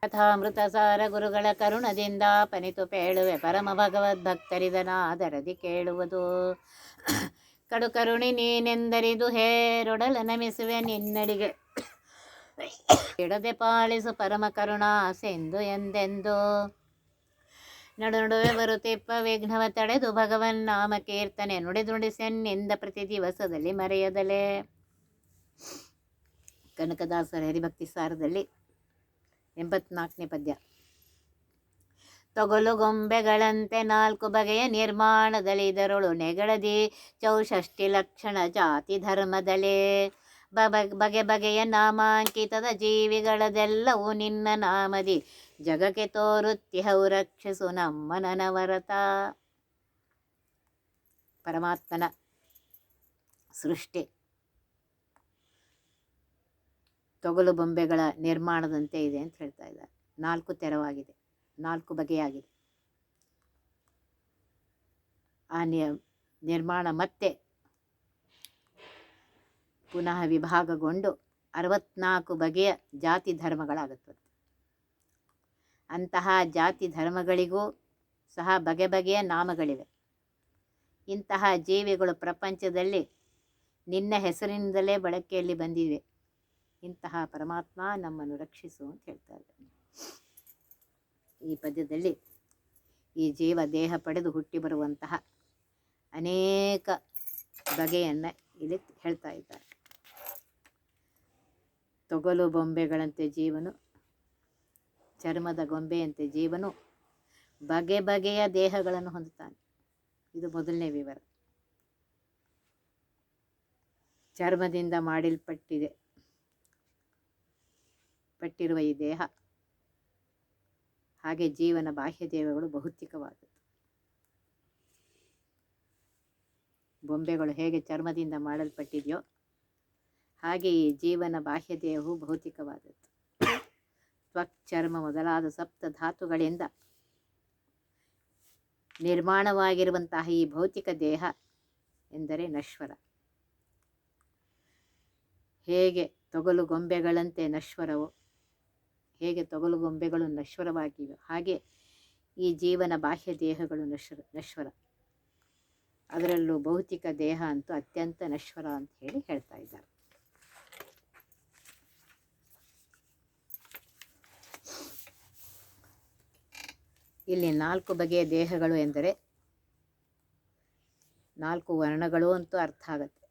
ಕಥಾಮೃತ ಸಾರ ಗುರುಗಳ ಕರುಣದಿಂದ ಪನಿತು ಪೇಳುವೆ ಪರಮ ಭಗವದ್ ಭಕ್ತರಿದನಾದರದಿ ಕೇಳುವುದು. ಕಡು ಕರುಣಿ ನೀನೆಂದರಿದು ಹೇರೊಡಲ ನಮಿಸುವೆ ನಿನ್ನಡಿಗೆ. ಇಡದೆ ಪಾಲಿಸು ಪರಮ ಕರುಣಾ ಸೆಂದು ಎಂದೆಂದು. ನಡು ನಡುವೆ ಬರುತ್ತಿಪ್ಪ ವಿಘ್ನವ ತಡೆದು ಭಗವನ್ ನಾಮ ಕೀರ್ತನೆ ನುಡಿದುಡಿಸೆನ್ನಿಂದ ಪ್ರತಿ ದಿವಸದಲ್ಲಿ ಮರೆಯದಲೇ. ಕನಕದಾಸರ ಹರಿಭಕ್ತಿ ಸಾರದಲ್ಲಿ ಎಂಬತ್ನಾಲ್ಕನೇ ಪದ್ಯ. ತೊಗಲು ಗೊಂಬೆಗಳಂತೆ ನಾಲ್ಕು ಬಗೆಯ ನಿರ್ಮಾಣದಲ್ಲಿ ಇದರೊಳು ನೆಗಳದಿ ಚೌಷಷ್ಟಿ ಲಕ್ಷಣ ಜಾತಿ ಧರ್ಮದಲೇ. ಬ- ಬಗೆ ಬಗೆಯ ನಾಮಾಂಕಿತದ ಜೀವಿಗಳದೆಲ್ಲವೂ ನಿನ್ನ ನಾಮದಿ. ಜಗಕ್ಕೆ ತೋರುತ್ತಿಹವು ರಕ್ಷಿಸು ನಮ್ಮ ನನವರತ ಪರಮಾತ್ಮನ ಸೃಷ್ಟಿ. ತೊಗಲು ಬೊಂಬೆಗಳ ನಿರ್ಮಾಣದಂತೆ ಇದೆ ಅಂತ ಹೇಳ್ತಾ ಇದ್ದಾರೆ. ನಾಲ್ಕು ತೆರವಾಗಿದೆ. ನಾಲ್ಕು ಬಗೆಯಾಗಿದೆ. ಆ ನಿರ್ಮಾಣ ಮತ್ತೆ ಪುನಃ ವಿಭಾಗಗೊಂಡು ಅರವತ್ನಾಲ್ಕು ಬಗೆಯ ಜಾತಿ ಧರ್ಮಗಳಾಗುತ್ತದೆ ಅಂತಹ ಜಾತಿ ಧರ್ಮಗಳಿಗೂ ಸಹ ಬಗೆ ಬಗೆಯ ನಾಮಗಳಿವೆ. ಇಂತಹ ಜೀವಿಗಳು ಪ್ರಪಂಚದಲ್ಲಿ ನಿನ್ನ ಹೆಸರಿನಿಂದಲೇ ಬಳಕೆಯಲ್ಲಿ ಬಂದಿವೆ. ಇಂತಹ ಪರಮಾತ್ಮ ನಮ್ಮನ್ನು ರಕ್ಷಿಸು ಅಂತ ಹೇಳ್ತಾ ಇದ್ದಾನೆ ಈ ಪದ್ಯದಲ್ಲಿ ಈ ಜೀವ ದೇಹ ಪಡೆದು ಹುಟ್ಟಿ ಬರುವಂತಹ ಅನೇಕ ಬಗೆಯನ್ನು ಇಲ್ಲಿ ಹೇಳ್ತಾ ಇದ್ದಾರೆ. ತೊಗಲು ಬೊಂಬೆಗಳಂತೆ ಜೀವನು, ಚರ್ಮದ ಗೊಂಬೆಯಂತೆ ಜೀವನು ಬಗೆ ಬಗೆಯ ದೇಹಗಳನ್ನು ಹೊಂದುತ್ತಾನೆ. ಇದು ಮೊದಲನೇ ವಿವರ. ಚರ್ಮದಿಂದ ಮಾಡಲ್ಪಟ್ಟಿದೆ. ಪಟ್ಟಿರುವ ಈ ದೇಹ, ಹಾಗೆ ಜೀವನ ಬಾಹ್ಯ ದೇಹಗಳು ಭೌತಿಕವಾದದ್ದು. ಬೊಂಬೆಗಳು ಹೇಗೆ ಚರ್ಮದಿಂದ ಮಾಡಲ್ಪಟ್ಟಿದೆಯೋ, ಹಾಗೆ ಈ ಜೀವನ ಬಾಹ್ಯ ದೇಹವು ಭೌತಿಕವಾದದ್ದು. ತ್ವಕ್, ಚರ್ಮ ಮೊದಲಾದ ಸಪ್ತ ಧಾತುಗಳಿಂದ ನಿರ್ಮಾಣವಾಗಿರುವಂತಹ ಈ ಭೌತಿಕ ದೇಹ ಎಂದರೆ ನಶ್ವರ. ಹೇಗೆ ತೊಗಲು ಗೊಂಬೆಗಳಂತೆ ನಶ್ವರವೋ ಹೇಗೆ ತೊಗಲು ಗೊಂಬೆಗಳು ನಶ್ವರವಾಗಿವೆ. ಹಾಗೆ ಈ ಜೀವನ ಬಾಹ್ಯ ದೇಹಗಳು ನಶ್ವರ ನಶ್ವರ. ಅದರಲ್ಲೂ ಭೌತಿಕ ದೇಹ ಅಂತೂ ಅತ್ಯಂತ ನಶ್ವರ ಅಂತ ಹೇಳಿ ಹೇಳ್ತಾ ಇದ್ದಾರೆ. ಇಲ್ಲಿ ನಾಲ್ಕು ಬಗೆಯ ದೇಹಗಳು ಎಂದರೆ ನಾಲ್ಕು ವರ್ಣಗಳು ಅಂತೂ ಅರ್ಥ ಆಗುತ್ತೆ.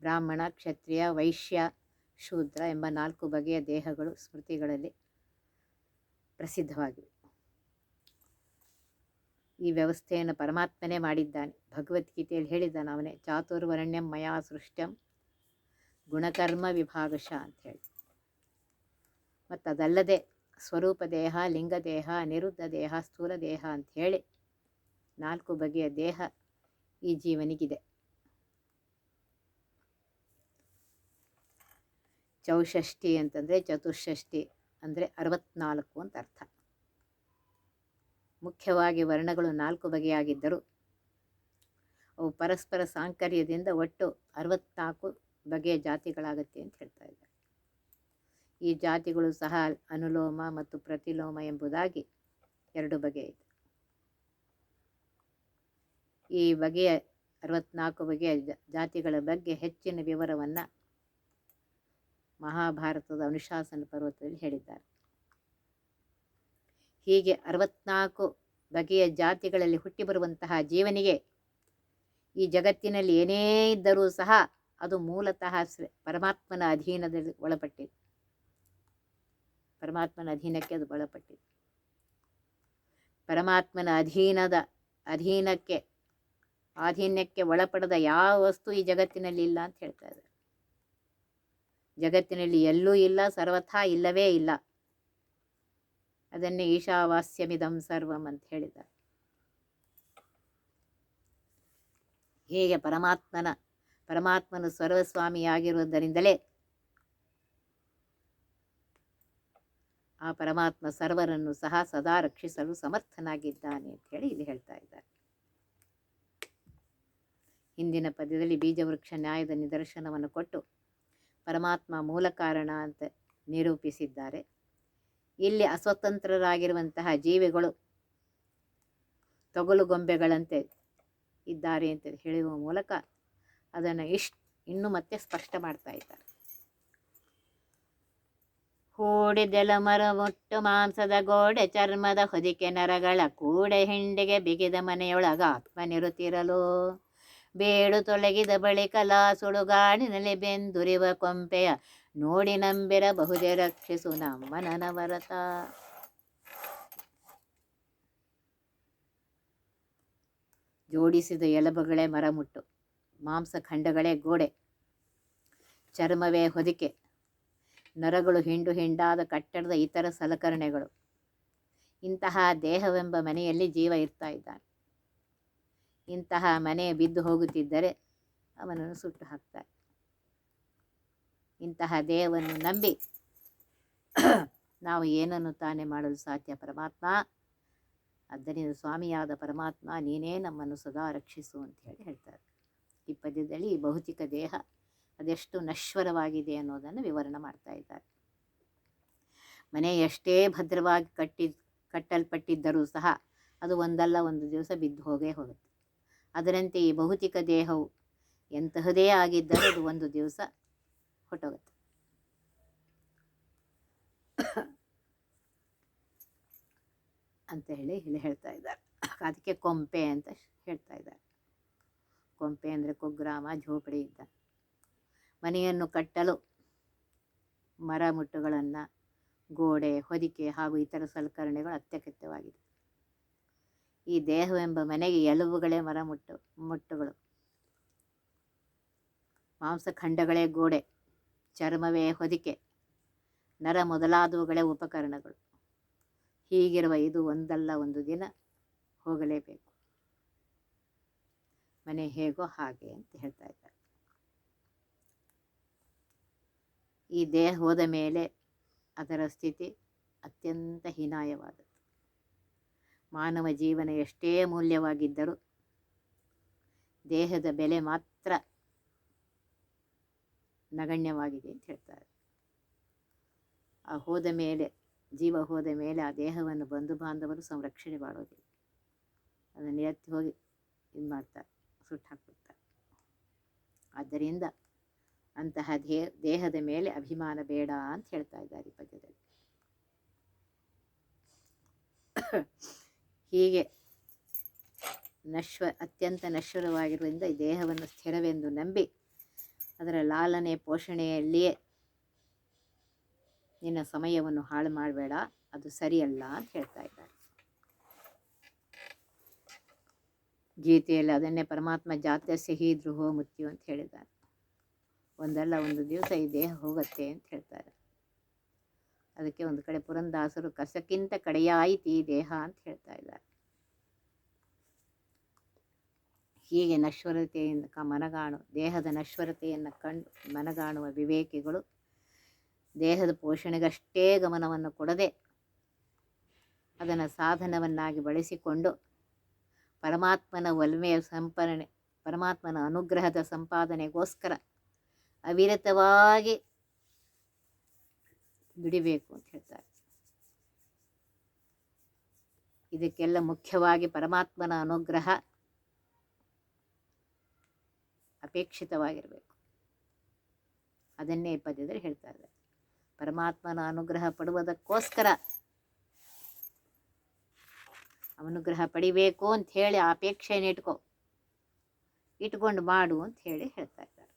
ಬ್ರಾಹ್ಮಣ, ಕ್ಷತ್ರಿಯ, ವೈಶ್ಯ, ಶೂದ್ರ ಎಂಬ ನಾಲ್ಕು ಬಗೆಯ ದೇಹಗಳು ಸ್ಮೃತಿಗಳಲ್ಲಿ ಪ್ರಸಿದ್ಧವಾಗಿವೆ. ಈ ವ್ಯವಸ್ಥೆಯನ್ನು ಪರಮಾತ್ಮನೇ ಮಾಡಿದ್ದಾನೆ. ಭಗವದ್ಗೀತೆಯಲ್ಲಿ ಹೇಳಿದ್ದಾನೆ ಅವನೇ, ಚಾತುರ್ವರ್ಣ್ಯಂ ಮಯಾ ಸೃಷ್ಟಂ ಗುಣಕರ್ಮ ವಿಭಾಗಶ ಅಂತ ಹೇಳಿ ಮತ್ತು ಅದಲ್ಲದೆ ಸ್ವರೂಪ ದೇಹ ಲಿಂಗ ದೇಹ ನಿರುದ್ಧ ದೇಹ ಸ್ಥೂಲ ದೇಹ ಅಂತ ಹೇಳಿ ನಾಲ್ಕು ಬಗೆಯ ದೇಹ ಈ ಜೀವನಿಗಿದೆ. ಚೌಷಷ್ಠಿ ಅಂತಂದರೆ ಚತುಷ್ಷಷ್ಠಿ. ಅಂದರೆ ಅರವತ್ನಾಲ್ಕು ಅಂತ ಅರ್ಥ. ಮುಖ್ಯವಾಗಿ ವರ್ಣಗಳು ನಾಲ್ಕು ಬಗೆಯಾಗಿದ್ದರು. ಅವು ಪರಸ್ಪರ ಸಾಂಕರ್ಯದಿಂದ ಒಟ್ಟು ಅರವತ್ನಾಲ್ಕು ಬಗೆಯ ಜಾತಿಗಳಾಗುತ್ತೆ ಅಂತ ಹೇಳ್ತಾ ಇದ್ದಾರೆ. ಈ ಜಾತಿಗಳು ಸಹ ಅನುಲೋಮ ಮತ್ತು ಪ್ರತಿಲೋಮ ಎಂಬುದಾಗಿ ಎರಡು ಬಗೆ ಇದೆ. ಈ ಬಗೆಯ ಅರವತ್ನಾಲ್ಕು ಬಗೆಯ ಜಾತಿಗಳ ಬಗ್ಗೆ ಹೆಚ್ಚಿನ ವಿವರವನ್ನು ಮಹಾಭಾರತದ ಅನುಶಾಸನ ಪರ್ವತದಲ್ಲಿ ಹೇಳಿದ್ದಾರೆ. ಹೀಗೆ ಅರವತ್ನಾಲ್ಕು ಬಗೆಯ ಜಾತಿಗಳಲ್ಲಿ ಹುಟ್ಟಿ ಬರುವಂತಹ ಜೀವನಿಗೆ ಈ ಜಗತ್ತಿನಲ್ಲಿ ಏನೇ ಇದ್ದರೂ ಸಹ ಅದು ಮೂಲತಃ ಪರಮಾತ್ಮನ ಅಧೀನದಲ್ಲಿ ಒಳಪಟ್ಟಿದೆ. ಪರಮಾತ್ಮನ ಅಧೀನಕ್ಕೆ ಅದು ಒಳಪಟ್ಟಿದೆ. ಪರಮಾತ್ಮನ ಅಧೀನದ, ಅಧೀನಕ್ಕೆ ಆಧೀನ್ಯಕ್ಕೆ ಒಳಪಡದ ಯಾವ ವಸ್ತು ಈ ಜಗತ್ತಿನಲ್ಲಿ ಇಲ್ಲ ಅಂತ ಹೇಳ್ತಾ ಇದ್ದಾರೆ. ಜಗತ್ತಿನಲ್ಲಿ ಎಲ್ಲೂ ಇಲ್ಲ, ಸರ್ವಥಾ ಇಲ್ಲವೇ ಇಲ್ಲ. ಅದನ್ನೇ ಈಶಾವಾಸ್ಯಮಿದಂ ಸರ್ವಂ ಅಂತ ಹೇಳಿದ್ದಾರೆ. ಹೇಗೆ ಪರಮಾತ್ಮನ, ಪರಮಾತ್ಮನು ಸರ್ವಸ್ವಾಮಿಯಾಗಿರುವುದರಿಂದಲೇ ಆ ಪರಮಾತ್ಮ ಸರ್ವರನ್ನು ಸಹ ಸದಾ ರಕ್ಷಿಸಲು ಸಮರ್ಥನಾಗಿದ್ದಾನೆ ಅಂತ ಹೇಳಿ ಇಲ್ಲಿ ಹೇಳ್ತಾ ಇದ್ದಾರೆ. ಹಿಂದಿನ ಪದ್ಯದಲ್ಲಿ ಬೀಜವೃಕ್ಷ ನ್ಯಾಯದ ನಿದರ್ಶನವನ್ನು ಕೊಟ್ಟು ಪರಮಾತ್ಮ ಮೂಲ ಕಾರಣ ಅಂತ ನಿರೂಪಿಸಿದ್ದಾರೆ. ಇಲ್ಲಿ ಅಸ್ವತಂತ್ರರಾಗಿರುವಂತಹ ಜೀವಿಗಳು ತೊಗಲು ಗೊಂಬೆಗಳಂತೆ ಇದ್ದಾರೆ ಅಂತ ಹೇಳುವ ಮೂಲಕ ಅದನ್ನು ಇಷ್ಟು ಇನ್ನು ಮತ್ತೆ ಸ್ಪಷ್ಟ ಮಾಡ್ತಾ ಇದ್ದಾರೆ. ಹೂಡಿದೆಲ ಮರ ಮುಟ್ಟು ಮಾಂಸದ ಗೋಡೆ ಚರ್ಮದ ಹೊದಿಕೆ ನರಗಳ ಕೂಡೆ ಹಿಂಡಿಗೆ ಬಿಗಿದ ಮನೆಯೊಳಗ ಆತ್ಮನಿರುತ್ತಿರಲು ಬೇಡು ತೊಲಗಿದ ಬಳಿಕ ಸುಳುಗಾಡಿನಲ್ಲಿ ಬೆಂದುರಿವ ಕೊಂಪೆಯ. ನೋಡಿ ನಂಬಿರಬಹುದೇ ರಕ್ಷಿಸು ನಮ್ಮ ನನವರತ ಜೋಡಿಸಿದ ಎಲಬುಗಳೇ ಮರಮುಟ್ಟು ಮಾಂಸಖಂಡಗಳೇ ಗೋಡೆ, ಚರ್ಮವೇ ಹೊದಿಕೆ, ನರಗಳು ಹಿಂಡು ಹಿಂಡಾದ ಕಟ್ಟಡದ ಇತರ ಸಲಕರಣೆಗಳು. ಇಂತಹ ದೇಹವೆಂಬ ಮನೆಯಲ್ಲಿ ಜೀವ ಇರ್ತಾ ಇದ್ದಾನೆ. ಇಂತಹ ಮನೆ ಬಿದ್ದು ಹೋಗುತ್ತಿದ್ದರೆ ಅವನನ್ನು ಸುಟ್ಟು ಹಾಕ್ತಾರೆ ಇಂತಹ ದೇಹವನ್ನು ನಂಬಿ ನಾವು ಏನನ್ನು ತಾನೇ ಮಾಡಲು ಸಾಧ್ಯ ಪರಮಾತ್ಮ? ಆದ್ದರಿಂದ ಸ್ವಾಮಿಯಾದ ಪರಮಾತ್ಮ, ನೀನೇ ನಮ್ಮನ್ನು ಸದಾ ರಕ್ಷಿಸು ಅಂತ ಹೇಳಿ ಹೇಳ್ತಾರೆ. ಈ ಪದ್ಯದಲ್ಲಿ ಈ ಭೌತಿಕ ದೇಹ ಅದೆಷ್ಟು ನಶ್ವರವಾಗಿದೆ ಅನ್ನೋದನ್ನು ವಿವರಣೆ ಮಾಡ್ತಾ ಇದ್ದಾರೆ. ಮನೆ ಎಷ್ಟೇ ಭದ್ರವಾಗಿ ಕಟ್ಟಿ ಕಟ್ಟಲ್ಪಟ್ಟಿದ್ದರೂ ಸಹ ಅದು ಒಂದಲ್ಲ, ಒಂದು ದಿವಸ ಬಿದ್ದು ಹೋಗೇ ಹೋಗುತ್ತೆ. ಅದರಂತೆ ಈ ಭೌತಿಕ ದೇಹವು ಎಂತಹದೇ ಆಗಿದ್ದರೂ ಅದು ಒಂದು ದಿವಸ ಹೊಟ್ಟೋಗುತ್ತೆ. ಅಂತ ಹೇಳಿ ಇಲ್ಲಿ ಹೇಳ್ತಾ ಇದ್ದಾರೆ. ಅದಕ್ಕೆ ಕೊಂಪೆ ಅಂತ ಹೇಳ್ತಾ ಇದ್ದಾರೆ. ಕೊಂಪೆ ಅಂದರೆ ಕುಗ್ರಾಮ, ಝೋಪಡಿ ಇದ್ದ ಮನೆಯನ್ನು ಕಟ್ಟಲು ಮರ ಮುಟ್ಟುಗಳನ್ನು ಗೋಡೆ, ಹೊದಿಕೆ ಹಾಗೂ ಇತರ ಸಲಕರಣೆಗಳು ಅತ್ಯಗತ್ಯವಾಗಿದೆ ಈ ದೇಹವೆಂಬ ಮನೆಗೆ ಎಲುಬುಗಳೇ ಮರ ಮುಟ್ಟು, ಮುಟ್ಟುಗಳು. ಮಾಂಸಖಂಡಗಳೇ ಗೋಡೆ, ಚರ್ಮವೇ ಹೊದಿಕೆ, ನರ ಮೊದಲಾದವುಗಳೇ ಉಪಕರಣಗಳು. ಹೀಗಿರುವ ಇದು ಒಂದಲ್ಲ ಒಂದು ದಿನ ಹೋಗಲೇಬೇಕು. ಮನೆ ಹೇಗೋ ಹಾಗೆ ಅಂತ ಹೇಳ್ತಾ ಇದ್ದಾರೆ. ಈ ದೇಹ ಹೋದ ಮೇಲೆ ಅದರ ಸ್ಥಿತಿ ಅತ್ಯಂತ ಹೀನಾಯವಾದದ್ದು. ಮಾನವ ಜೀವನ ಎಷ್ಟೇ ಮೌಲ್ಯವಾಗಿದ್ದರೂ ದೇಹದ ಬೆಲೆ ಮಾತ್ರ ನಗಣ್ಯವಾಗಿದೆ ಅಂತ ಹೇಳ್ತಾರೆ. ಆ ಹೋದ ಮೇಲೆ, ಜೀವ ಹೋದ ಮೇಲೆ ಆ ದೇಹವನ್ನು ಬಂಧು ಬಾಂಧವರು ಸಂರಕ್ಷಣೆ ಮಾಡೋದಿಲ್ಲ. ಅದನ್ನು ಎತ್ತಿ ಹೋಗಿ ಇದು ಮಾಡ್ತಾರೆ, ಸುಟ್ಟು ಹಾಕ್ಬಿಡ್ತಾರೆ. ಆದ್ದರಿಂದ ಅಂತಹ ದೇ, ದೇಹದ ಮೇಲೆ ಅಭಿಮಾನ ಬೇಡ ಅಂತ ಹೇಳ್ತಾ ಇದ್ದಾರೆ ಈ ಪದ್ಯದಲ್ಲಿ. ಹೀಗೆ ನಶ್ವ, ಅತ್ಯಂತ ನಶ್ವರವಾಗಿರುವುದರಿಂದ ಈ ದೇಹವನ್ನು ಸ್ಥಿರವೆಂದು ನಂಬಿ ಅದರ ಲಾಲನೆ ಪೋಷಣೆಯಲ್ಲಿಯೇ ನಿನ್ನ ಸಮಯವನ್ನು ಹಾಳು ಮಾಡಬೇಡ. ಅದು ಸರಿಯಲ್ಲ ಅಂತ ಹೇಳ್ತಾ ಇದ್ದಾರೆ. ಗೀತೆಯಲ್ಲಿ ಅದನ್ನೇ ಪರಮಾತ್ಮ ಜಾತ್ಯಸ್ಯ ಸಿಹಿ ಧ್ರುವೋ ಮುತ್ಯು ಅಂತ ಹೇಳಿದ್ದಾರೆ. ಒಂದಲ್ಲ ಒಂದು ದಿವಸ ಈ ದೇಹ ಹೋಗುತ್ತೆ ಅಂತ ಹೇಳ್ತಾರೆ ಅದಕ್ಕೆ ಒಂದು ಕಡೆ ಪುರಂದಾಸರು ಕಸಕ್ಕಿಂತ ಕಡೆಯಾಯಿತು ಈ ದೇಹ ಅಂತ ಹೇಳ್ತಾ ಇದ್ದಾರೆ. ಹೀಗೆ ನಶ್ವರತೆಯಿಂದ ಕ ಮನಗಾಣು, ದೇಹದ ನಶ್ವರತೆಯನ್ನು ಕಂಡು ಮನಗಾಣುವ ವಿವೇಕಿಗಳು ದೇಹದ ಪೋಷಣೆಗಷ್ಟೇ ಗಮನವನ್ನು ಕೊಡದೆ ಅದನ್ನು ಸಾಧನವನ್ನಾಗಿ ಬಳಸಿಕೊಂಡು ಪರಮಾತ್ಮನ ಒಲ್ಮೆಯ ಸಂಪರಣೆ, ಪರಮಾತ್ಮನ ಅನುಗ್ರಹದ ಸಂಪಾದನೆಗೋಸ್ಕರ ಅವಿರತವಾಗಿ ದುಡಿಬೇಕು ಅಂತ ಹೇಳ್ತಾರೆ. ಇದಕ್ಕೆಲ್ಲ ಮುಖ್ಯವಾಗಿ ಪರಮಾತ್ಮನ ಅನುಗ್ರಹ ಅಪೇಕ್ಷಿತವಾಗಿರಬೇಕು. ಅದನ್ನೇ ಈ ಪದ್ಯದಲ್ಲಿ ಹೇಳ್ತಾ ಇದ್ದಾರೆ. ಪರಮಾತ್ಮನ ಅನುಗ್ರಹ ಪಡುವುದಕ್ಕೋಸ್ಕರ ಅನುಗ್ರಹ ಪಡಿಬೇಕು ಅಂತ ಹೇಳಿ ಅಪೇಕ್ಷೆಯನ್ನು ಇಟ್ಕೋ, ಇಟ್ಕೊಂಡು ಮಾಡು ಅಂತ ಹೇಳಿ ಹೇಳ್ತಾ ಇದ್ದಾರೆ.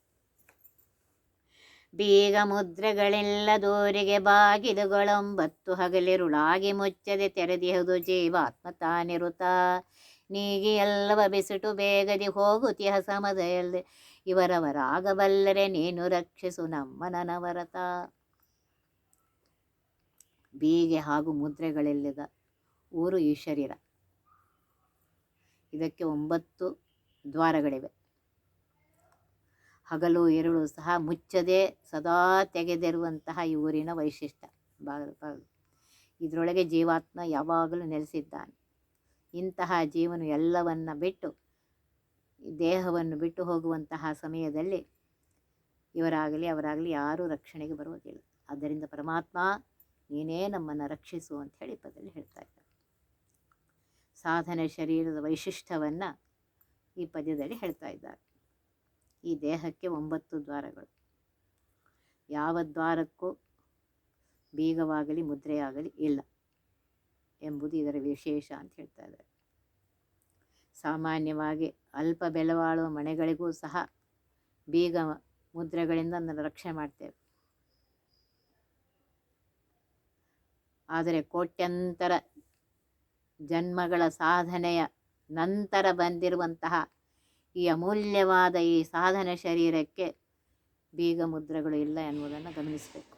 ಬೀಗ ಮುದ್ರೆಗಳೆಲ್ಲ ದೂರಿಗೆ ಬಾಗಿಲುಗಳೊಂಬತ್ತು ಹಗಲಿರುಳಾಗಿ ಮುಚ್ಚದೆ ತೆರೆದಿಹುದು ಜೀವಾತ್ಮ ತಾನಿರುತ್ತ ನೀಗಿ ಎಲ್ಲವ ಬಿಸಿಟು ಬೇಗದಿ ಹೋಗುತ್ತಿಹ ಸಮದೆಯಲ್ಲಿ ಇವರವರಾಗಬಲ್ಲರೆ ನೀನು ರಕ್ಷಿಸು ನಮ್ಮ ನನವರತ. ಬೀಗೆ ಹಾಗೂ ಮುದ್ರೆಗಳೆಲ್ಲದ ಊರು ಈ ಶರೀರ. ಇದಕ್ಕೆ ಒಂಬತ್ತು ದ್ವಾರಗಳಿವೆ. ಹಗಲು ಎರಳು ಸಹ ಮುಚ್ಚದೆ ಸದಾ ತೆಗೆದಿರುವಂತಹ ಈ ಊರಿನ ವೈಶಿಷ್ಟ್ಯ. ಬಾಗಿಲು ಬಾಗಿಲು ಇದರೊಳಗೆ ಜೀವಾತ್ಮ ಯಾವಾಗಲೂ ನೆಲೆಸಿದ್ದಾನೆ. ಇಂತಹ ಜೀವನು ಎಲ್ಲವನ್ನು ಬಿಟ್ಟು ದೇಹವನ್ನು ಬಿಟ್ಟು ಹೋಗುವಂತಹ ಸಮಯದಲ್ಲಿ ಇವರಾಗಲಿ ಅವರಾಗಲಿ ಯಾರೂ ರಕ್ಷಣೆಗೆ ಬರುವುದಿಲ್ಲ. ಆದ್ದರಿಂದ ಪರಮಾತ್ಮ ನೀನೇ ನಮ್ಮನ್ನು ರಕ್ಷಿಸು ಅಂತ ಹೇಳಿ ಪದದಲ್ಲಿ ಹೇಳ್ತಾ ಇದ್ದಾರೆ ಸಾಧನೆ ಶರೀರದ ವೈಶಿಷ್ಟ್ಯವನ್ನು ಈ ಪದ್ಯದಲ್ಲಿ ಹೇಳ್ತಾ ಇದ್ದಾರೆ. ಈ ದೇಹಕ್ಕೆ ಒಂಬತ್ತು ದ್ವಾರಗಳು. ಯಾವ ದ್ವಾರಕ್ಕೂ ಬೀಗವಾಗಲಿ, ಮುದ್ರೆಯಾಗಲಿ ಇಲ್ಲ ಎಂಬುದು ಇದರ ವಿಶೇಷ ಅಂತ ಹೇಳ್ತಾ ಇದ್ದಾರೆ. ಸಾಮಾನ್ಯವಾಗಿ ಅಲ್ಪ ಬೆಲೆವಾಳುವ ಮನೆಗಳಿಗೂ ಸಹ ಬೀಗ ಮುದ್ರೆಗಳಿಂದ ಅದನ್ನು ರಕ್ಷಣೆ ಮಾಡ್ತೇವೆ. ಆದರೆ ಕೋಟ್ಯಂತರ ಜನ್ಮಗಳ ಸಾಧನೆಯ ನಂತರ ಬಂದಿರುವಂತಹ ಈ ಅಮೂಲ್ಯವಾದ ಈ ಸಾಧನ ಶರೀರಕ್ಕೆ ಬೀಗ ಮುದ್ರೆಗಳು ಇಲ್ಲ ಎನ್ನುವುದನ್ನು ಗಮನಿಸಬೇಕು.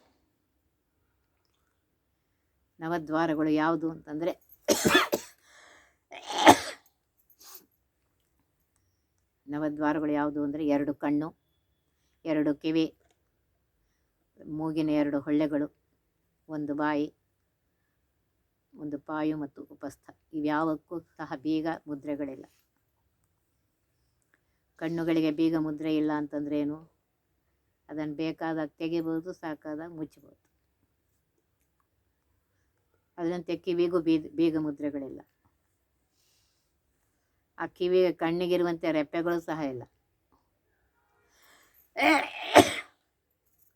ನವದ್ವಾರಗಳು ಯಾವುದು ಅಂತಂದರೆ ನವದ್ವಾರಗಳು ಯಾವುದು ಅಂದರೆ ಎರಡು ಕಣ್ಣು, ಎರಡು ಕಿವಿ, ಮೂಗಿನ ಎರಡು ಹೊಳ್ಳೆಗಳು, ಒಂದು ಬಾಯಿ, ಒಂದು ಪಾಯು ಮತ್ತು ಉಪಸ್ಥ. ಇವ್ಯಾವಕ್ಕೂ ಸಹ ಬೀಗ ಮುದ್ರೆಗಳಿಲ್ಲ. ಕಣ್ಣುಗಳಿಗೆ ಬೀಗ ಮುದ್ರೆ ಇಲ್ಲ ಅಂತಂದ್ರೆ ಏನು ಅದನ್ನು ಬೇಕಾದಾಗ ತೆಗಿಬೋದು, ಸಾಕಾದಾಗ ಮುಚ್ಚಬೋದು ಅದರಂತೆ ಕಿವಿಗೂ ಬೀದ, ಬೀಗ ಮುದ್ರೆಗಳಿಲ್ಲ. ಆ ಕಿವಿ ಕಣ್ಣಿಗಿರುವಂತೆ ರೆಪ್ಪೆಗಳು ಸಹ ಇಲ್ಲ.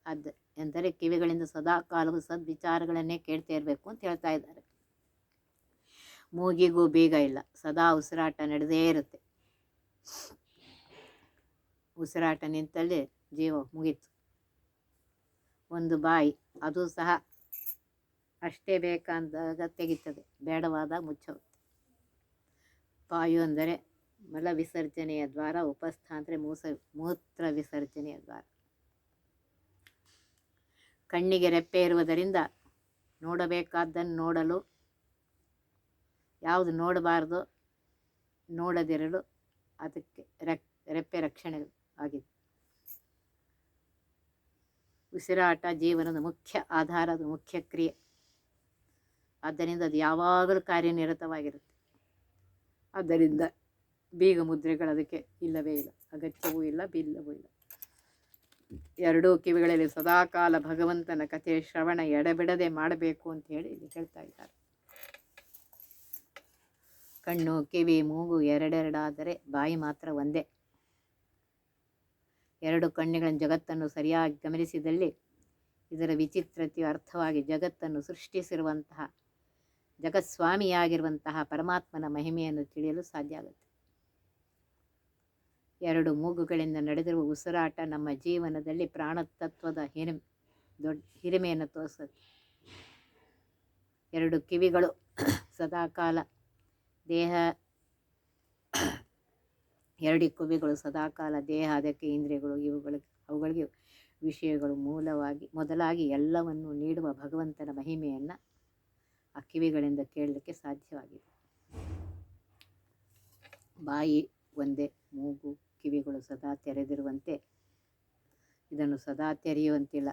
ಅದು ಎಂದರೆ ಕಿವಿಗಳಿಂದ ಸದಾ ಕಾಲವು ಸದ್ವಿಚಾರಗಳನ್ನೇ ಕೇಳ್ತಾ ಇರಬೇಕು ಅಂತ ಹೇಳ್ತಾ ಇದ್ದಾರೆ. ಮೂಗಿಗೂ ಬೀಗ ಇಲ್ಲ. ಸದಾ ಉಸಿರಾಟ ನಡೆದೇ ಇರುತ್ತೆ. ಉಸಿರಾಟ ನಿಂತಲ್ಲೇ ಜೀವ ಮುಗೀತು. ಒಂದು ಬಾಯಿ, ಅದು ಸಹ ಅಷ್ಟೇ ಬೇಕಂದಾಗ ತೆಗಿತದೆ, ಬೇಡವಾದ ಮುಚ್ಚೋಗುತ್ತೆ ಬಾಯು ಅಂದರೆ ಮಲ ವಿಸರ್ಜನೆಯ ದ್ವಾರ, ಉಪಸ್ಥ ಅಂದರೆ ಮೂಸ, ಮೂತ್ರ ವಿಸರ್ಜನೆಯ ದ್ವಾರ. ಕಣ್ಣಿಗೆ ರೆಪ್ಪೆ ಇರುವುದರಿಂದ ನೋಡಬೇಕಾದ್ದನ್ನು ನೋಡಲು, ಯಾವುದು ನೋಡಬಾರ್ದು ನೋಡದಿರಲು ಅದಕ್ಕೆ ರೆಪ್ಪೆ ರಕ್ಷಣೆ ಆಗಿದೆ ಉಸಿರಾಟ ಜೀವನದ ಮುಖ್ಯ ಆಧಾರದ ಮುಖ್ಯ ಕ್ರಿಯೆ. ಆದ್ದರಿಂದ ಅದು ಯಾವಾಗಲೂ ಕಾರ್ಯನಿರತವಾಗಿರುತ್ತೆ. ಆದ್ದರಿಂದ ಬೀಗ ಮುದ್ರೆಗಳು ಅದಕ್ಕೆ ಇಲ್ಲವೇ ಇಲ್ಲ. ಅಗತ್ಯವೂ ಇಲ್ಲ ಬಿಲ್ಲವೂ ಇಲ್ಲ. ಎರಡೂ ಕಿವಿಗಳಲ್ಲಿ ಸದಾಕಾಲ ಭಗವಂತನ ಕಥೆ ಶ್ರವಣ ಎಡಬಿಡದೆ ಮಾಡಬೇಕು ಅಂತ ಹೇಳಿ ಇಲ್ಲಿ ಹೇಳ್ತಾ ಇದ್ದಾರೆ. ಕಣ್ಣು ಕಿವಿ ಮೂಗು ಎರಡೆರಡಾದರೆ ಬಾಯಿ ಮಾತ್ರ ಒಂದೇ. ಎರಡು ಕಣ್ಣುಗಳ ಜಗತ್ತನ್ನು ಸರಿಯಾಗಿ ಗಮನಿಸಿದಲ್ಲಿ ಇದರ ವಿಚಿತ್ರತೆಯು ಅರ್ಥವಾಗಿ ಜಗತ್ತನ್ನು ಸೃಷ್ಟಿಸಿರುವಂತಹ ಜಗತ್ಸ್ವಾಮಿಯಾಗಿರುವಂತಹ ಪರಮಾತ್ಮನ ಮಹಿಮೆಯನ್ನು ತಿಳಿಯಲು ಸಾಧ್ಯ ಆಗುತ್ತೆ. ಎರಡು ಮೂಗುಗಳಿಂದ ನಡೆದಿರುವ ಉಸಿರಾಟ ನಮ್ಮ ಜೀವನದಲ್ಲಿ ಪ್ರಾಣತತ್ವದ ಹಿರಿಮೆ, ದೊಡ್ಡ ಹಿರಿಮೆಯನ್ನು ತೋರಿಸುತ್ತೆ. ಎರಡು ಕಿವಿಗಳು ಸದಾಕಾಲ ದೇಹ ಎರಡು ಕಿವಿಗಳು ಸದಾಕಾಲ ದೇಹ, ಅದಕ್ಕೆ ಇಂದ್ರಿಯಗಳು ಇವುಗಳಿಗೆ ಅವುಗಳಿಗೆ ವಿಷಯಗಳು ಮೂಲವಾಗಿ, ಮೊದಲಾಗಿ ಎಲ್ಲವನ್ನು ನೀಡುವ ಭಗವಂತನ ಮಹಿಮೆಯನ್ನು ಆ ಕಿವಿಗಳಿಂದ ಕೇಳಲಿಕ್ಕೆ ಸಾಧ್ಯವಾಗಿದೆ. ಬಾಯಿ ಒಂದೇ, ಮೂಗು, ಕಿವಿಗಳು ಸದಾ ತೆರೆದಿರುವಂತೆ. ಇದನ್ನು ಸದಾ ತೆರೆಯುವಂತಿಲ್ಲ.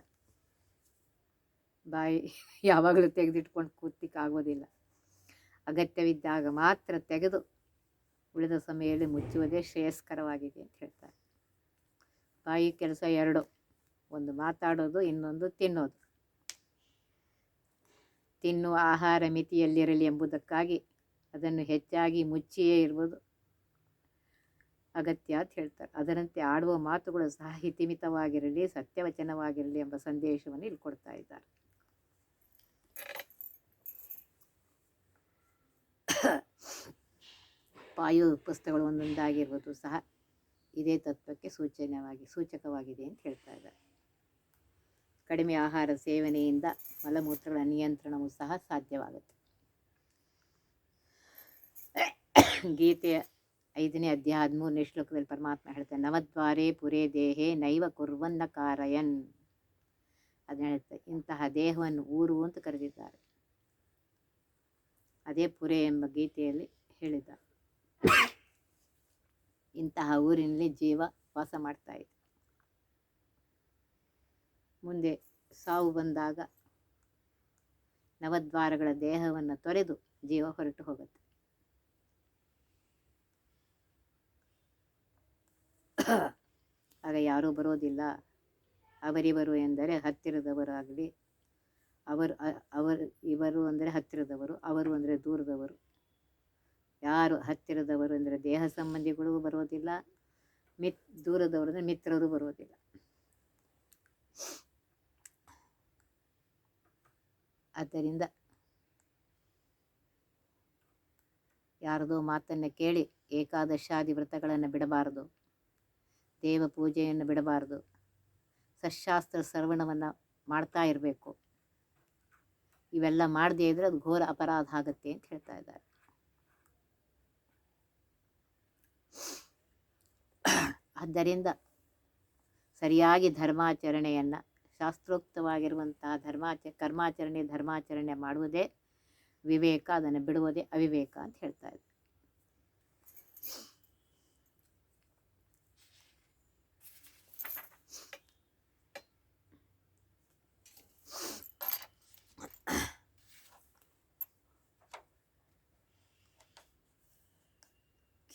ಬಾಯಿ ಯಾವಾಗಲೂ ತೆಗೆದಿಟ್ಕೊಂಡು ಕೂತಿಕ್ಕಾಗೋದಿಲ್ಲ ಅಗತ್ಯವಿದ್ದಾಗ ಮಾತ್ರ ತೆಗೆದು ಉಳಿದ ಸಮಯದಲ್ಲಿ ಮುಚ್ಚುವುದೇ ಶ್ರೇಯಸ್ಕರವಾಗಿದೆ ಅಂತ ಹೇಳ್ತಾರೆ. ಬಾಯಿ ಕೆಲಸ ಎರಡು, ಒಂದು ಮಾತಾಡೋದು, ಇನ್ನೊಂದು ತಿನ್ನೋದು. ತಿನ್ನುವ ಆಹಾರ ಮಿತಿಯಲ್ಲಿರಲಿ ಎಂಬುದಕ್ಕಾಗಿ ಅದನ್ನು ಹೆಚ್ಚಾಗಿ ಮುಚ್ಚಿಯೇ ಇರುವುದು ಅಗತ್ಯ ಅಂತ ಹೇಳ್ತಾರೆ. ಅದರಂತೆ ಆಡುವ ಮಾತುಗಳು ಸಹ ಹಿತಿಮಿತವಾಗಿರಲಿ, ಸತ್ಯವಚನವಾಗಿರಲಿ ಎಂಬ ಸಂದೇಶವನ್ನು ಇಲ್ಲಿ ಕೊಡ್ತಾ ಇದ್ದಾರೆ. ವಾಯು ಪುಸ್ತಕಗಳು ಒಂದೊಂದಾಗಿರ್ಬೋದು ಸಹ ಇದೇ ತತ್ವಕ್ಕೆ ಸೂಚನೆಯಾಗಿ ಸೂಚಕವಾಗಿದೆ ಅಂತ ಹೇಳ್ತಾ ಇದ್ದಾರೆ. ಕಡಿಮೆ ಆಹಾರ ಸೇವನೆಯಿಂದ ಮಲಮೂತ್ರಗಳ ನಿಯಂತ್ರಣವು ಸಹ ಸಾಧ್ಯವಾಗುತ್ತೆ. ಗೀತೆಯ ಐದನೇ ಅಧ್ಯಾಯ ಹದಿಮೂರನೇ ಶ್ಲೋಕದಲ್ಲಿ ಪರಮಾತ್ಮ ಹೇಳ್ತಾರೆ ನವದ್ವಾರೇ ಪುರೇ ದೇಹೇ ನೈವ ಕುರ್ವನ್ನ ಕಾರಯನ್. ಅದನ್ನ ಹೇಳ್ತಾರೆ ಇಂತಹ ದೇಹವನ್ನು ಊರು ಅಂತ ಕರೆದಿದ್ದಾರೆ. ಅದೇ ಪುರೆ ಎಂಬ ಗೀತೆಯಲ್ಲಿ ಹೇಳಿದ್ದಾರೆ. ಇಂತಹ ಊರಿನಲ್ಲಿ ಜೀವ ವಾಸ ಮಾಡ್ತಾ ಇದೆ. ಮುಂದೆ ಸಾವು ಬಂದಾಗ ನವದ್ವಾರಗಳ ದೇಹವನ್ನು ತೊರೆದು ಜೀವ ಹೊರಟು ಹೋಗುತ್ತೆ. ಆಗ ಯಾರೂ ಬರೋದಿಲ್ಲ. ಅವರಿವರು ಎಂದರೆ ಹತ್ತಿರದವರಾಗಲಿ ಅವರು, ಅ- ಅವರು, ಇವರು ಅಂದರೆ ಹತ್ತಿರದವರು, ಅವರು ಅಂದರೆ ದೂರದವರು. ಯಾರು ಹತ್ತಿರದವರು ಅಂದರೆ ದೇಹ ಸಂಬಂಧಿಗಳು ಬರೋದಿಲ್ಲ ಮಿತ್, ದೂರದವರು ಅಂದರೆ ಮಿತ್ರರು ಬರೋದಿಲ್ಲ ಆದ್ದರಿಂದ ಯಾರದೋ ಮಾತನ್ನು ಕೇಳಿ ಏಕಾದಶಾದಿ ವ್ರತಗಳನ್ನು ಬಿಡಬಾರದು, ದೇವ ಪೂಜೆಯನ್ನು ಬಿಡಬಾರದು, ಸಶಾಸ್ತ್ರ ಶ್ರವಣವನ್ನು ಮಾಡ್ತಾ ಇರಬೇಕು. ಇವೆಲ್ಲ ಮಾಡದೇ ಇದ್ರೆ ಅದು ಘೋರ ಅಪರಾಧ ಆಗುತ್ತೆ ಅಂತ ಹೇಳ್ತಾ ಇದ್ದಾರೆ. ಆದ್ದರಿಂದ ಸರಿಯಾಗಿ ಧರ್ಮಾಚರಣೆಯನ್ನು ಶಾಸ್ತ್ರೋಕ್ತವಾಗಿರುವಂತಹ ಧರ್ಮಾಚ, ಕರ್ಮಾಚರಣೆ, ಧರ್ಮಾಚರಣೆ ಮಾಡುವುದೇ ವಿವೇಕ, ಅದನ್ನು ಬಿಡುವುದೇ ಅವಿವೇಕ ಅಂತ ಹೇಳ್ತಾ ಇದ್ದಾರೆ.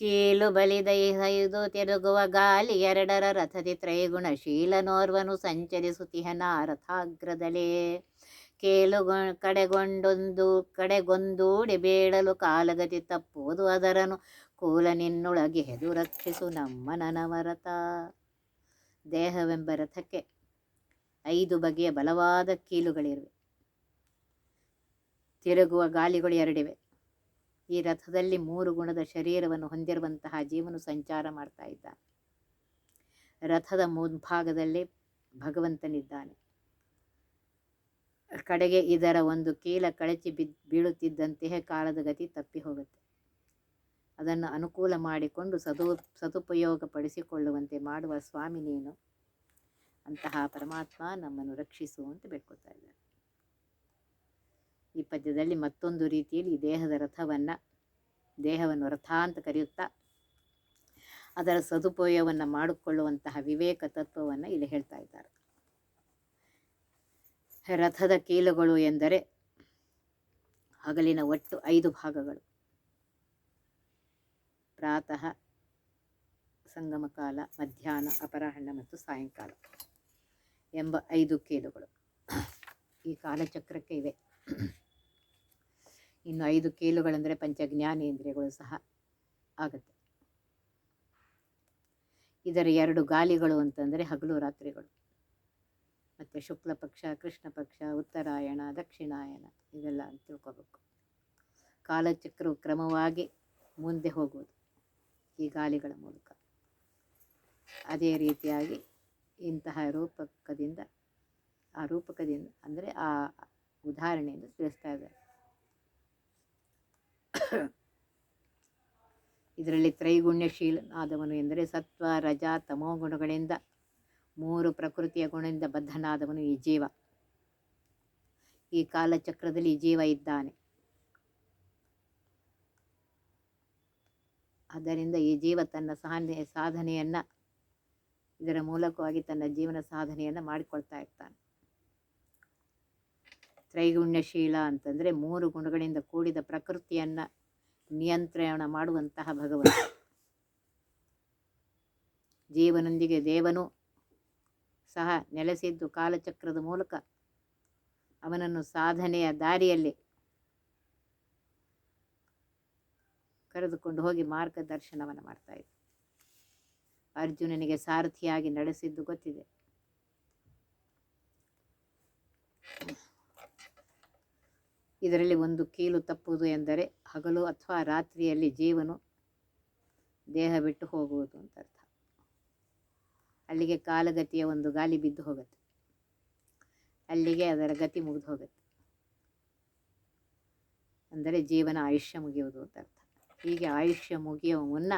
ಕೀಲು ಬಲಿದೈದು ತಿರುಗುವ ಗಾಲಿ ಎರಡರ ರಥದಿ ತ್ರೈಗುಣಶೀಲನೋರ್ವನು ಸಂಚರಿಸುತ್ತಿಹನ ರಥಾಗ್ರದಲೇ. ಕೇಲು ಕಡೆಗೊಂಡೊಂದು ಕಡೆಗೊಂದೂಡಿ ಬೇಡಲು ಕಾಲಗತಿ ತಪ್ಪುವುದು ಅದರನು. ಕೂಲ ನಿನ್ನೊಳಗೆ ಹೆದು ರಕ್ಷಿಸು ನಮ್ಮ ನನವರಥ ದೇಹವೆಂಬ ರಥಕ್ಕೆ ಐದು ಬಗೆಯ ಬಲವಾದ ಕೀಲುಗಳಿವೆ ತಿರುಗುವ ಗಾಲಿಗಳು ಎರಡಿವೆ. ಈ ರಥದಲ್ಲಿ ಮೂರು ಗುಣದ ಶರೀರವನ್ನು ಹೊಂದಿರುವಂತಹ ಜೀವನು ಸಂಚಾರ ಮಾಡ್ತಾ ಇದ್ದಾನೆ. ರಥದ ಮುಂಭಾಗದಲ್ಲಿ ಭಗವಂತನಿದ್ದಾನೆ. ಕಡೆಗೆ ಇದರ ಒಂದು ಕೀಲ ಕಳಚಿ ಬಿದ್ ಬೀಳುತ್ತಿದ್ದಂತೆಯೇ ಕಾಲದ ಗತಿ ತಪ್ಪಿ ಹೋಗುತ್ತೆ. ಅದನ್ನು ಅನುಕೂಲ ಮಾಡಿಕೊಂಡು ಸದು ಸದುಪಯೋಗ ಪಡಿಸಿಕೊಳ್ಳುವಂತೆ ಮಾಡುವ ಸ್ವಾಮಿ ನೀನು. ಅಂತಹ ಪರಮಾತ್ಮ ನಮ್ಮನ್ನು ರಕ್ಷಿಸು ಅಂತ ಬೇಡ್ಕೊತಾ ಇದ್ದಾರೆ. ಈ ಪದ್ಯದಲ್ಲಿ ಮತ್ತೊಂದು ರೀತಿಯಲ್ಲಿ ದೇಹದ ರಥವನ್ನು, ದೇಹವನ್ನು ರಥ ಅಂತ ಕರೆಯುತ್ತಾ, ಅದರ ಸದುಪಯೋಗವನ್ನು ಮಾಡಿಕೊಳ್ಳುವಂತಹ ವಿವೇಕ ತತ್ವವನ್ನು ಇಲ್ಲಿ ಹೇಳ್ತಾ ಇದ್ದಾರೆ. ರಥದ ಕೀಲುಗಳು ಎಂದರೆ ಹಗಲಿನ ಒಟ್ಟು ಐದು ಭಾಗಗಳು. ಪ್ರಾತಃ, ಸಂಗಮಕಾಲ, ಮಧ್ಯಾಹ್ನ, ಅಪರಾಹ್ನ ಮತ್ತು ಸಾಯಂಕಾಲ ಎಂಬ ಐದು ಕೀಲುಗಳು. ಈ ಕಾಲಚಕ್ರಕ್ಕೆ ಇವೆ. ಇನ್ನು ಐದು ಕೀಲುಗಳೆಂದರೆ ಪಂಚಜ್ಞಾನೇಂದ್ರಿಯಗಳು ಸಹ ಆಗುತ್ತೆ. ಇದರ ಎರಡು ಗಾಲಿಗಳು ಅಂತಂದರೆ ಹಗಲು ರಾತ್ರಿಗಳು. ಮತ್ತು ಶುಕ್ಲ ಪಕ್ಷ, ಕೃಷ್ಣ ಪಕ್ಷ, ಉತ್ತರಾಯಣ, ದಕ್ಷಿಣಾಯಣ ಇದೆಲ್ಲ ಅಂತ ತಿಳ್ಕೊಬೇಕು. ಕಾಲಚಕ್ರವು ಕ್ರಮವಾಗಿ ಮುಂದೆ ಹೋಗುವುದು ಈ ಗಾಲಿಗಳ ಮೂಲಕ. ಅದೇ ರೀತಿಯಾಗಿ ಇಂತಹ ರೂಪಕದಿಂದ ಆ ರೂಪಕದಿಂದ ಅಂದರೆ ಆ ಉದಾಹರಣೆಯಿಂದ ತಿಳಿಸ್ತಾ ಇದ್ದಾರೆ. ಇದರಲ್ಲಿ ತ್ರೈಗುಣ್ಯಶೀಲನಾದವನು ಎಂದರೆ ಸತ್ವ, ರಜ, ತಮೋ ಗುಣಗಳಿಂದ, ಮೂರು ಪ್ರಕೃತಿಯ ಗುಣದಿಂದ ಬದ್ಧನಾದವನು ಈ ಜೀವ. ಈ ಕಾಲಚಕ್ರದಲ್ಲಿ ಜೀವ ಇದ್ದಾನೆ. ಆದ್ದರಿಂದ ಈ ಜೀವ ತನ್ನ ಸಾಧನೆ, ಸಾಧನೆಯನ್ನು, ಇದರ ಮೂಲಕವಾಗಿ ತನ್ನ ಜೀವನ ಸಾಧನೆಯನ್ನು ಮಾಡಿಕೊಳ್ತಾ ಇರ್ತಾನೆ. ತ್ರೈಗುಣ್ಯಶೀಲ ಅಂತಂದರೆ ಮೂರು ಗುಣಗಳಿಂದ ಕೂಡಿದ ಪ್ರಕೃತಿಯನ್ನು ನಿಯಂತ್ರಣ ಮಾಡುವಂತಹ ಭಗವಂತ. ಜೀವನೊಂದಿಗೆ ದೇವನು ಸಹ ನೆಲೆಸಿದ್ದು ಕಾಲಚಕ್ರದ ಮೂಲಕ ಅವನನ್ನು ಸಾಧನೆಯ ದಾರಿಯಲ್ಲಿ ಕರೆದುಕೊಂಡು ಹೋಗಿ ಮಾರ್ಗದರ್ಶನವನ್ನು ಮಾಡ್ತಾ ಇದ್ದ. ಅರ್ಜುನನಿಗೆ ಸಾರಥಿಯಾಗಿ ನಡೆಸಿದ್ದು ಗೊತ್ತಿದೆ. ಇದರಲ್ಲಿ ಒಂದು ಕೀಲು ತಪ್ಪುವುದು ಎಂದರೆ ಹಗಲು ಅಥವಾ ರಾತ್ರಿಯಲ್ಲಿ ಜೀವನು ದೇಹ ಬಿಟ್ಟು ಹೋಗುವುದು ಅಂತ ಅರ್ಥ. ಅಲ್ಲಿಗೆ ಕಾಲಗತಿಯ ಒಂದು ಗಾಲಿ ಬಿದ್ದು ಹೋಗುತ್ತೆ. ಅಲ್ಲಿಗೆ ಅದರ ಗತಿ ಮುಗಿದು ಹೋಗುತ್ತೆ. ಅಂದರೆ ಜೀವನ ಆಯುಷ್ಯ ಮುಗಿಯುವುದು ಅಂತ ಅರ್ಥ. ಹೀಗೆ ಆಯುಷ್ಯ ಮುಗಿಯುವ ಮುನ್ನ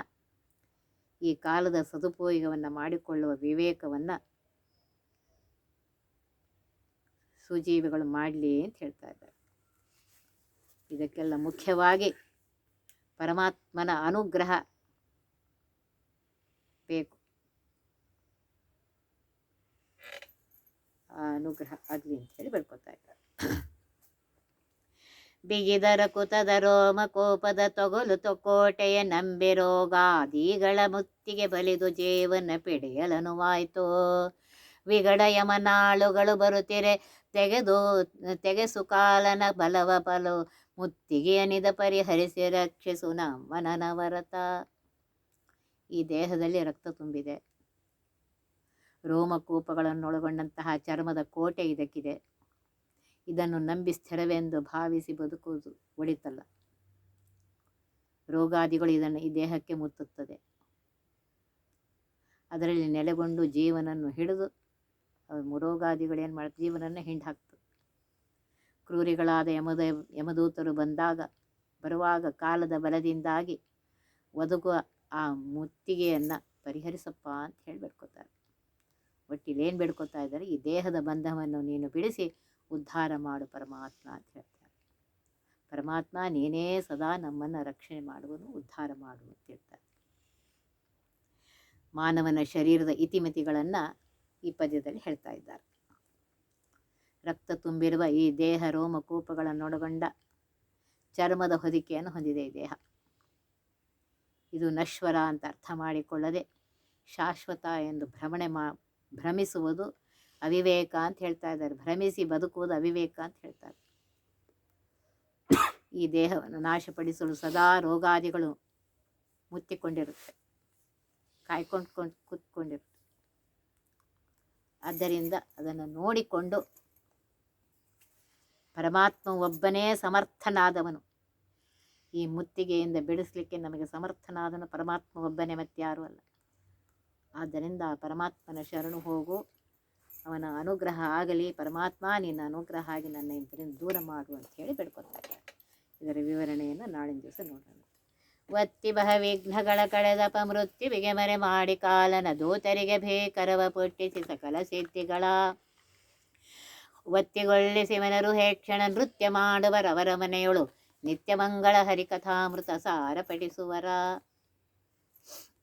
ಈ ಕಾಲದ ಸದುಪಯೋಗವನ್ನು ಮಾಡಿಕೊಳ್ಳುವ ವಿವೇಕವನ್ನು ಸುಜೀವಿಗಳು ಮಾಡಲಿ ಅಂತ ಹೇಳ್ತಾ ಇದ್ದಾರೆ. ಇದಕ್ಕೆಲ್ಲ ಮುಖ್ಯವಾಗಿ ಪರಮಾತ್ಮನ ಅನುಗ್ರಹ ಬೇಕು. ಅನುಗ್ರಹ ಆಗಲಿ ಅಂತ ಹೇಳಿ ಬರ್ಕೊತಾ ಇದ್ದಾರೆ. ಬಿಗಿದರ ಕುತದ ರೋಮ ಕೋಪದ ತೊಗಲು ತೊಕೋಟೆಯ ನಂಬೆರೋಗಾದಿಗಳ ಮುತ್ತಿಗೆ ಬಲಿದು ಜೀವನ ಪಿಡಿಯಲನುವಾಯಿತು ವಿಗಡ ಯಮನಾಳುಗಳು ಬರುತ್ತಿರೆ ತೆಗೆದು, ತೆಗೆಸು ಕಾಲನ ಬಲವ ಬಲು ಮುತ್ತಿಗೆಯನಿದ ಪರಿಹರಿಸಿ ರಕ್ಷಿಸು ನಮ್ಮನವರತ ಈ ದೇಹದಲ್ಲಿ ರಕ್ತ ತುಂಬಿದೆ. ರೋಮಕೂಪಗಳನ್ನೊಳಗೊಂಡಂತಹ ಚರ್ಮದ ಕೋಟೆ ಇದಕ್ಕಿದೆ. ಇದನ್ನು ನಂಬಿ ಸ್ಥಿರವೆಂದು ಭಾವಿಸಿ ಬದುಕುವುದು ಒಳಿತಲ್ಲ. ರೋಗಾದಿಗಳು ಇದನ್ನು ಈ ದೇಹಕ್ಕೆ ಮುತ್ತುತ್ತದೆ. ಅದರಲ್ಲಿ ನೆಲೆಗೊಂಡು ಜೀವನನ್ನು ಹಿಡಿದು, ಅವು ರೋಗಾದಿಗಳು ಏನು ಮಾಡ್ತಾರೆ ಜೀವನನ್ನು ಹಿಂಡು ಹಾಕ್ತದೆ ಕ್ರೂರಿಗಳಾದ ಯಮದ, ಯಮದೂತರು ಬಂದಾಗ, ಬರುವಾಗ ಕಾಲದ ಬಲದಿಂದಾಗಿ ಒದಗುವ ಆ ಮುತ್ತಿಗೆಯನ್ನು ಪರಿಹರಿಸಪ್ಪ ಅಂತ ಹೇಳಿ ಬೇಡ್ಕೋತಾರೆ ಒಟ್ಟಿಲಿ ಏನು ಬೇಡ್ಕೋತಾ ಇದ್ದಾರೆ? ಈ ದೇಹದ ಬಂಧವನ್ನು ನೀನು ಬಿಡಿಸಿ ಉದ್ಧಾರ ಮಾಡು ಪರಮಾತ್ಮ ಅಂತ ಹೇಳ್ತಾರೆ. ಪರಮಾತ್ಮ ನೀನೇ ಸದಾ ನಮ್ಮನ್ನು ರಕ್ಷಣೆ ಮಾಡುವನು, ಉದ್ಧಾರ ಮಾಡು ಅಂತ ಹೇಳ್ತಾರೆ. ಮಾನವನ ಶರೀರದ ಇತಿಮಿತಿಗಳನ್ನು ಈ ಪದ್ಯದಲ್ಲಿ ಹೇಳ್ತಾ ಇದ್ದಾರೆ. ರಕ್ತ ತುಂಬಿರುವ ಈ ದೇಹ ರೋಮಕೂಪಗಳನ್ನೊಳಗೊಂಡ ಚರ್ಮದ ಹೊದಿಕೆಯನ್ನು ಹೊಂದಿದೆ ಈ ದೇಹ. ಇದು ನಶ್ವರ ಅಂತ ಅರ್ಥ ಮಾಡಿಕೊಳ್ಳದೆ ಶಾಶ್ವತ ಎಂದು ಭ್ರಮಣೆ ಮಾ, ಭ್ರಮಿಸುವುದು ಅವಿವೇಕ ಅಂತ ಹೇಳ್ತಾ ಇದ್ದಾರೆ. ಭ್ರಮಿಸಿ ಬದುಕುವುದು ಅವಿವೇಕ ಅಂತ ಹೇಳ್ತಾರೆ ಈ ದೇಹವನ್ನು ನಾಶಪಡಿಸಲು ಸದಾ ರೋಗಾದಿಗಳು ಮುತ್ತಿಕೊಂಡಿರುತ್ತೆ, ಕಾಯ್ಕೊಂಡು ಕುತ್ಕೊಂಡಿರುತ್ತೆ ಕೂತ್ಕೊಂಡಿರುತ್ತೆ. ಆದ್ದರಿಂದ ಅದನ್ನು ನೋಡಿಕೊಂಡು ಪರಮಾತ್ಮ ಒಬ್ಬನೇ ಸಮರ್ಥನಾದವನು. ಈ ಮುತ್ತಿಗೆಯಿಂದ ಬಿಡಿಸಲಿಕ್ಕೆ ನಮಗೆ ಸಮರ್ಥನಾದನು ಪರಮಾತ್ಮ ಒಬ್ಬನೇ ಮತ್ತಾರೂ ಅಲ್ಲ. ಆದ್ದರಿಂದ ಪರಮಾತ್ಮನ ಶರಣು ಹೋಗು. ಅವನ ಅನುಗ್ರಹ ಆಗಲಿ. ಪರಮಾತ್ಮ ನಿನ್ನ ಅನುಗ್ರಹ ಆಗಿ ನನ್ನ ಇದರಿಂದ ದೂರ ಮಾಡು ಅಂತ ಹೇಳಿ ಬೇಡ್ಕೊತಾರೆ ಇದರ ವಿವರಣೆಯನ್ನು ನಾಳಿನ ದಿವಸ ನೋಡೋಣ. ಒತ್ತಿ ಬಹ ವಿಘ್ನಗಳ ಕಳೆದಪ ಮೃತ್ಯುವಿಗೆ ಮರೆ ಮಾಡಿ ಕಾಲನ ದೂತರಿಗೆ ಭೇಕರವ ಪುಟ್ಟಿಸಿ ಸಕಲ ಸಿದ್ಧಿಗಳ ಒತ್ತಿಗೊಳ್ಳಿಸಿ ಶಿವನರು ಹೇಕ್ಷಣ ನೃತ್ಯ ಮಾಡುವರವರ ಮನೆಯೊಳು. ನಿತ್ಯ ಮಂಗಳ ಹರಿಕಥಾಮೃತ ಸಾರ ಪಠಿಸುವರ